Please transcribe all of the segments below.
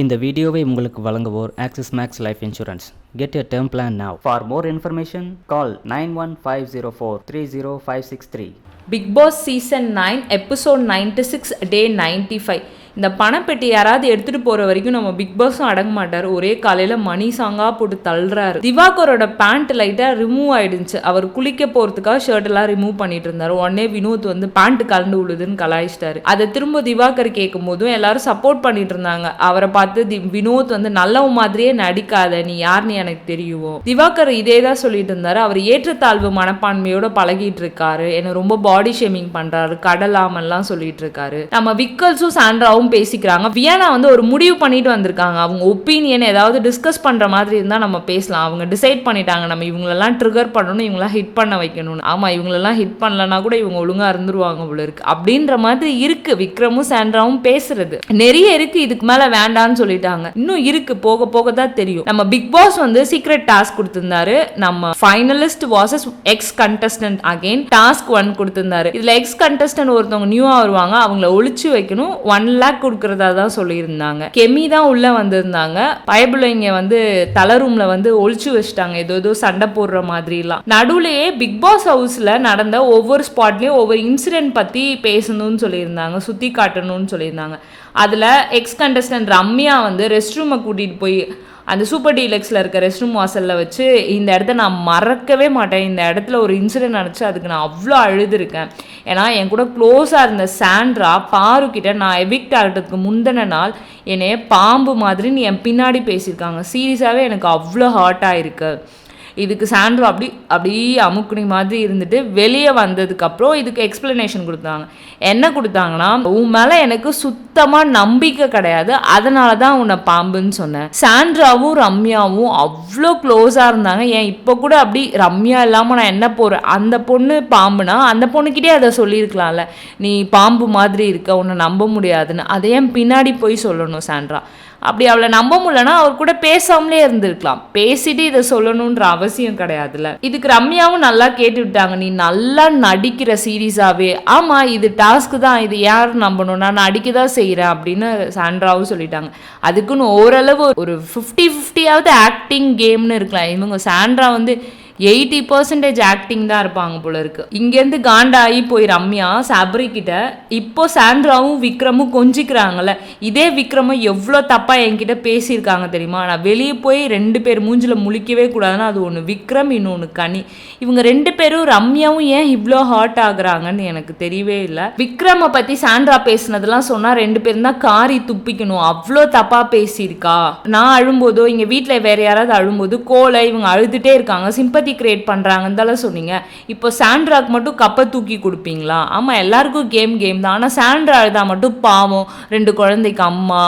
இந்த வீடியோவை உங்களுக்கு வழங்குவோர் Axis Max Life insurance get a term plan now for more information call nine one five zero four three zero five six three Bigg Boss season nine episode ninety six day ninety five இந்த பணப்பெட்டி யாராவது எடுத்துட்டு போற வரைக்கும் நம்ம big பாஸும் அடங்க மாட்டார். ஒரே காலையில மணி சாங்கா போட்டு தள்ளுறாரு. திவாகரோட பேண்ட் லைட்டா ரிமூவ் ஆயிடுச்சு. அவர் குளிக்க போறதுக்காக ஷர்ட் எல்லாம் ரிமூவ் பண்ணிட்டு இருந்தாரு. உடனே வினோத் வந்து பேண்ட் கலந்து விழுதுன்னு கலாய்ச்சிட்டாரு. அதை திரும்ப திவாகர் கேட்கும் போதும் எல்லாரும் சப்போர்ட் பண்ணிட்டு இருந்தாங்க. அவரை பார்த்து தி- வினோத் வந்து நல்லவன் மாதிரியே நடிக்காத நீ யாருன்னு எனக்கு தெரியுமோ. திவாகர் இதே தான் சொல்லிட்டு இருந்தாரு. அவர் ஏற்றத்தாழ்வு மனப்பான்மையோட பழகிட்டு இருக்காரு. என்ன ரொம்ப பாடி ஷேமிங் பண்றாரு. கடலாமெல்லாம் சொல்லிட்டு இருக்காரு. நம்ம விக்கல்ஸும் சாண்ட்ராவும் பேசிக்கிறாங்க. வியனா வந்து ஒரு முடிவு பண்ணிட்டு வந்திருக்காங்க. அவங்க ஒப்பீனியன் ஏதாவது டிஸ்கஸ் பண்ற மாதிரி இருந்தால் நம்ம பேசலாம். அவங்க டிசைட் பண்ணிட்டாங்க. நம்ம இவங்களெல்லாம் ட்ரிகர் பண்ணணும் இவங்களாம் ஹிட் பண்ண வைக்கணும்னு. ஆமா இவங்களெல்லாம் ஹிட் பண்ணலன்னா கூட இவங்க ஒழுங்காக இருந்துருவாங்க போல இருக்கு. அப்படின்ற மாதிரி இருக்கு. விக்ரமும் சாண்ட்ராவும் பேசுறது. நிறைய இருக்கு. இதுக்கு மேல வேண்டாம்னு சொல்லிட்டாங்க. இன்னும் இருக்கு. போக போக தான் தெரியும். நம்ம பிக் பாஸ் வந்து சீக்ரெட் டாஸ்க் கொடுத்திருந்தாரு. நம்ம finalist versus ex contestant again task one கொடுத்திருந்தாரு. இதுல எக்ஸ் கண்டஸ்டன்ட் ஒருத்தவங்க நியூவா வருவாங்க. அவங்கள ஒழிச்சு வைக்கணும். ஒன் லேக் கொடுக்கறதா தான் சொல்லியிருந்தாங்க. கெமி தான் உள்ள வந்திருந்தாங்க. பயபுள்ளைங்க வந்து தலை ரூமில் வந்து ஒழிச்சு வச்சுட்டாங்க. ஏதோ ஏதோ சண்டை போடுற மாதிரிலாம். நடுவுலயே பிக் பாஸ் ஹவுஸ்ல நடந்த ஒவ்வொரு ஸ்பாட்லயும் ஒவ்வொரு இன்சிடென்ட் பத்தி பேசணும்னு சொல்லியிருந்தாங்க. சுத்தி காட்டணும்னு சொல்லியிருந்தாங்க. அதுல எக்ஸ் கண்டஸ்டன்ட் ரம்யா வந்து ரெஸ்ட் ரூமை கூட்டிட்டு போய் அந்த சூப்பர் டீலக்ஸில் இருக்க ரெஸ்ட் ரூம் வாசலில் வச்சு இந்த இடத்த நான் மறக்கவே மாட்டேன். இந்த இடத்துல ஒரு இன்சிடென்ட் நினச்சி அதுக்கு நான் அவ்வளோ அழுதுருக்கேன். ஏன்னா என் கூட க்ளோஸாக இருந்த சாண்ட்ரா பாரு கிட்ட நான் எவிக்ட் ஆகிறதுக்கு முந்தின நாள் என்னைய பாம்பு மாதிரி நீ என் பின்னாடி பேசியிருக்காங்க. சீரியஸாகவே எனக்கு அவ்வளோ ஹார்ட்டாக இருக்குது இதுக்கு சாண்ட்ரா அப்படி அப்படியே அமுக்குனி மாதிரி இருந்துட்டு வெளியே வந்ததுக்கப்புறம் இதுக்கு எக்ஸ்பிளனேஷன் கொடுத்தாங்க. என்ன கொடுத்தாங்கன்னா உன் மேலே எனக்கு சுத்தமாக நம்பிக்கை கிடையாது. அதனால தான் உன்னை பாம்புன்னு சொன்னேன். சாண்ட்ராவும் ரம்யாவும் அவ்வளோ க்ளோஸாக இருந்தாங்க. ஏன் இப்போ கூட அப்படி ரம்யா இல்லாமல் நான் என்ன போகிறேன் அந்த பொண்ணு பாம்புனா அந்த பொண்ணுக்கிட்டே அதை சொல்லியிருக்கலாம்ல. நீ பாம்பு மாதிரி இருக்க உன்னை நம்ப முடியாதுன்னு. அதை ஏன் பின்னாடி போய் சொல்லணும் சாண்ட்ரா? அப்படி அவளை நம்ப முடியலன்னா அவர் கூட பேசாமலே இருந்திருக்கலாம். பேசிட்டு இதை சொல்லணுன்ற அவசியம் அவசியம் கிடையாதுல்ல. இதுக்கு ரம்யாவும் நல்லா கேட்டு விட்டாங்க. நீ நல்லா நடிக்கிற சீரியஸாவே ஆமா இது டாஸ்க் தான். இது யார் நம்பணும்? நான் நடிக்க தான் செய்கிறேன் அப்படின்னு சாண்ட்ராவும் சொல்லிட்டாங்க. அதுக்குன்னு ஓரளவு ஒரு ஃபிஃப்டி ஃபிஃப்டியாவது ஆக்டிங் கேம்னு இருக்கலாம். இவங்க சாண்ட்ரா வந்து எயிட்டி பர்சன்டேஜ் ஆக்டிங் தான் இருப்பாங்க போல இருக்கு. இங்கேருந்து காண்டாகி போய் ரம்யா சபரி கிட்ட இப்போ சாண்ட்ராவும் விக்ரமும் கொஞ்சிக்கிறாங்கல்ல. இதே விக்ரமும் எவ்வளோ தப்பாக என்கிட்ட பேசியிருக்காங்க தெரியுமா? நான் வெளியே போய் ரெண்டு பேர் மூஞ்சில் முழிக்கவே கூடாதுன்னா அது ஒன்று விக்ரம் இன்னொன்று கனி. இவங்க ரெண்டு பேரும் ரம்யாவும் ஏன் இவ்வளோ ஹார்ட் ஆகுறாங்கன்னு எனக்கு தெரியவே இல்லை. விக்ரமை பற்றி சாண்ட்ரா பேசுனதெல்லாம் சொன்னால் ரெண்டு பேரும் தான் காரி துப்பிக்கணும். அவ்வளோ தப்பாக பேசியிருக்கா. நான் அழும்போதோ இங்கே வீட்டில் வேற யாராவது அழும்போது கோலை இவங்க அழுதுகிட்டே இருக்காங்க. சிம்பத்தி கிரியேட் பண்ணுறாங்கன்னு தானே சொன்னீங்க. இப்போ சாண்ட்ராக்கு மட்டும் கப்பை தூக்கி கொடுப்பீங்களா? ஆமா எல்லாருக்கும் கேம் கேம் தான். ஆனால் சாண்ட்ரா அழுதா மட்டும் பாவம். ரெண்டு குழந்தைக்கு அம்மா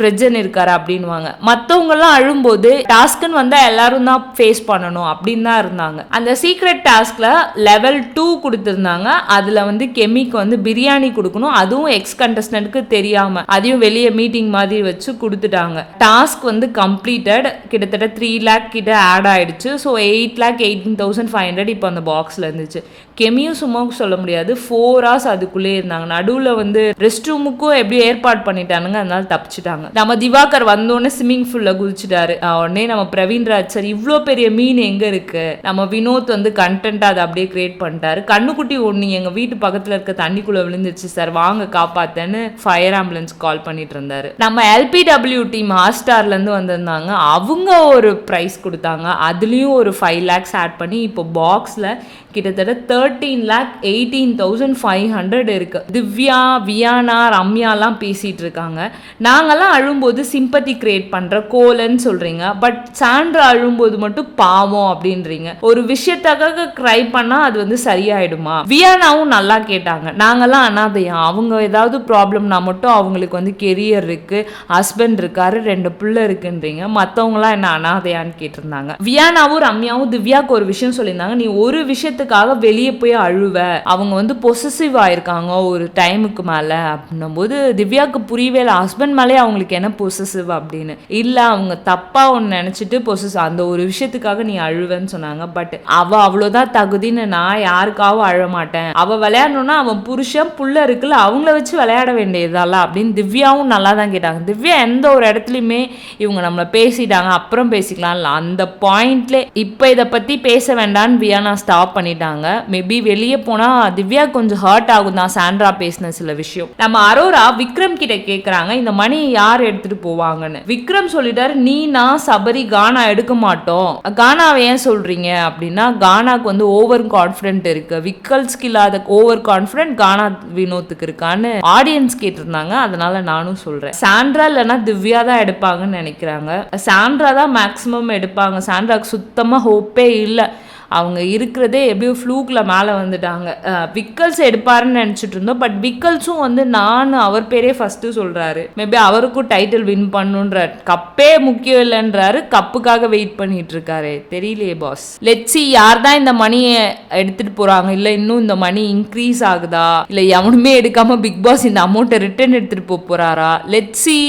பிரஜன் இருக்காரு அப்படின்வாங்க மற்றவங்கெல்லாம் அழும்போது டாஸ்க்குன்னு வந்தால் எல்லாரும் தான் ஃபேஸ் பண்ணணும் அப்படின்னு தான் இருந்தாங்க. அந்த சீக்ரெட் டாஸ்கில் லெவல் டூ கொடுத்துருந்தாங்க. அதில் வந்து கெமிக்கு வந்து பிரியாணி கொடுக்கணும். அதுவும் எக்ஸ் கண்டஸ்டன்ட்க்கு தெரியாமல் அதையும் வெளியே மீட்டிங் மாதிரி வச்சு கொடுத்துட்டாங்க. டாஸ்க் வந்து கம்ப்ளீட்டட் கிட்டத்தட்ட த்ரீ லேக் கிட்ட ஆட் ஆயிடுச்சு. So eight lakh eighteen thousand five hundred இப்போ அந்த பாக்ஸில் இருந்துச்சு. கெமியும் சும்மா சொல்ல முடியாது. ஃபோர் ஹவர்ஸ் அதுக்குள்ளே இருந்தாங்க. நடுவில் வந்து ரெஸ்ட் ரூமுக்கும் எப்படி ஏற்பாடு பண்ணிட்டானுங்க அதனால தப்பிச்சிட்டாங்க. நம்ம திவாகர் வந்தோடனே ஸ்விம்மிங் ஃபுல்ல குதிச்சிட்டாரு உடனே நம்ம பிரவீன்ராஜ் சார் இவ்வளோ பெரிய மீன் எங்க இருக்கு? நம்ம வினோத் வந்து கண்டென்ட் அதை அப்படியே கிரியேட் பண்ணிட்டாரு. கண்ணுக்குட்டி ஒன்று எங்க வீட்டு பக்கத்துல இருக்க தண்ணிக்குள்ள விழுந்துருச்சு சார் வாங்க காப்பாத்தேன்னு ஃபயர் ஆம்புலன்ஸ் கால் பண்ணிட்டு இருந்தாரு. நம்ம எல்பிடபிள்யூ டீம் ஹாஸ்டார்லேருந்து வந்திருந்தாங்க. அவங்க ஒரு ப்ரைஸ் கொடுத்தாங்க. அதுலேயும் ஒரு ஃபைவ் லேக்ஸ் ஆட் பண்ணி இப்போ பாக்ஸில் கிட்டத்தட்ட thirteen lakh eighteen thousand five hundred இருக்குது திவ்யா வியானா ரம்யாலாம் பேசிகிட்டு இருக்காங்க. நாங்கெல்லாம் அழும்போது சிம்பத்தி கிரியேட் பண்ற கோலன்னு சொல்றீங்க. பட் சாண்ட்ரா அழும்போது மட்டும் பாவம் அப்படின்றீங்க. ஒரு விஷயத்துக்காக க்ரை பண்ணா அது வந்து சரியாயிடுமா? வியானாவும் நல்லா கேட்டாங்க. நாங்கெல்லாம் அனாதையா. அவங்க ஏதாவது ப்ராப்ளம்னா மட்டும் அவங்களுக்கு வந்து கெரியர் இருக்கு ஹஸ்பண்ட் இருக்காரு ரெண்டு பிள்ளை இருக்குன்றீங்க. மற்றவங்களாம் என்ன அனாதையான்னு கேட்டிருந்தாங்க. வியானாவும் ரம்யாவும் திவ்யாவுக்கு ஒரு விஷயம் சொல்லியிருந்தாங்க. நீ ஒரு விஷயத்துக்காக வெளியே போய் அழுவ. அவங்க வந்து பொசசிவ் ஆயிருக்காங்க ஒரு டைமுக்கு மேல. அப்படின்னும் போது திவ்யாவுக்கு புரியவே இல்லை. ஹஸ்பண்ட் மேலே அவங்களுக்கு அவங்களுக்கு என்ன பொசசிவ் அப்படின்னு? இல்லை அவங்க தப்பாக ஒன்று நினச்சிட்டு பொசஸ் அந்த ஒரு விஷயத்துக்காக நீ அழுவேன்னு சொன்னாங்க. பட் அவள் அவ்வளோதான் தகுதின்னு நான் யாருக்காவும் அழ மாட்டேன் அவள் விளையாடணும்னா அவன் புருஷன் புள்ள இருக்குல்ல அவங்கள வச்சு விளையாட வேண்டியதால அப்படின்னு திவ்யாவும் நல்லா தான் கேட்டாங்க. திவ்யா எந்த ஒரு இடத்துலையுமே இவங்க நம்மளை பேசிட்டாங்க அப்புறம் பேசிக்கலாம்ல அந்த பாயிண்ட்ல இப்போ இதை பற்றி பேச வேண்டாம்னு வியானா ஸ்டாப் பண்ணிட்டாங்க. மேபி வெளியே போனால் திவ்யா கொஞ்சம் ஹர்ட் ஆகும் தான் சாண்ட்ரா பேசின சில விஷயம். நம்ம அரோரா விக்ரம் கிட்ட கேட்குறாங்க இந்த மணி யார் எடுத்துட்டு போவாங்கன்னு. விக்ரம் சொல்லிட்டாரு நீ நான் சபரி கானா எடுக்க மாட்டோம். கானாவை ஏன் சொல்றீங்க அப்படின்னா கானாக்கு வந்து ஓவர் கான்ஃபிடென்ட் இருக்கு விக்கல்ஸ்க்கு இல்லாத ஓவர் கான்ஃபிடென்ட் கானா வினோத்துக்கு இருக்கான்னு ஆடியன்ஸ் கேட்டிருந்தாங்க. அதனால நானும் சொல்றேன். சாண்ட்ரா இல்லைன்னா திவ்யா தான் எடுப்பாங்கன்னு நினைக்கிறாங்க. சாண்ட்ரா தான் மேக்ஸிமம் எடுப்பாங்க. சாண்ட்ராக்கு சுத்தமா ஹோப்பே இல்லை. அவங்க இருக்கிறதே எப்படியோ ஃப்ளூக்கில் மேலே வந்துட்டாங்க. விக்கல்ஸ் எடுப்பாருன்னு நினச்சிட்டு இருந்தோம். பட் விக்கல்ஸும் வந்து நான் அவர் பேரே ஃபஸ்ட்டு சொல்கிறாரு மேபி அவருக்கும் டைட்டில் வின் பண்ணுன்ற கப்பே முக்கியம் இல்லைன்றாரு. கப்புக்காக வெயிட் பண்ணிட்டு இருக்காரு. தெரியலையே பாஸ் லெட்ஸி யார் தான் இந்த மணியை எடுத்துட்டு போகிறாங்க இல்லை இன்னும் இந்த மணி இன்க்ரீஸ் ஆகுதா? இல்லை எவனுமே எடுக்காமல் பிக் பாஸ் இந்த அமௌண்ட்டை ரிட்டர்ன் எடுத்துகிட்டு போக போகிறாரா லெட்ஸி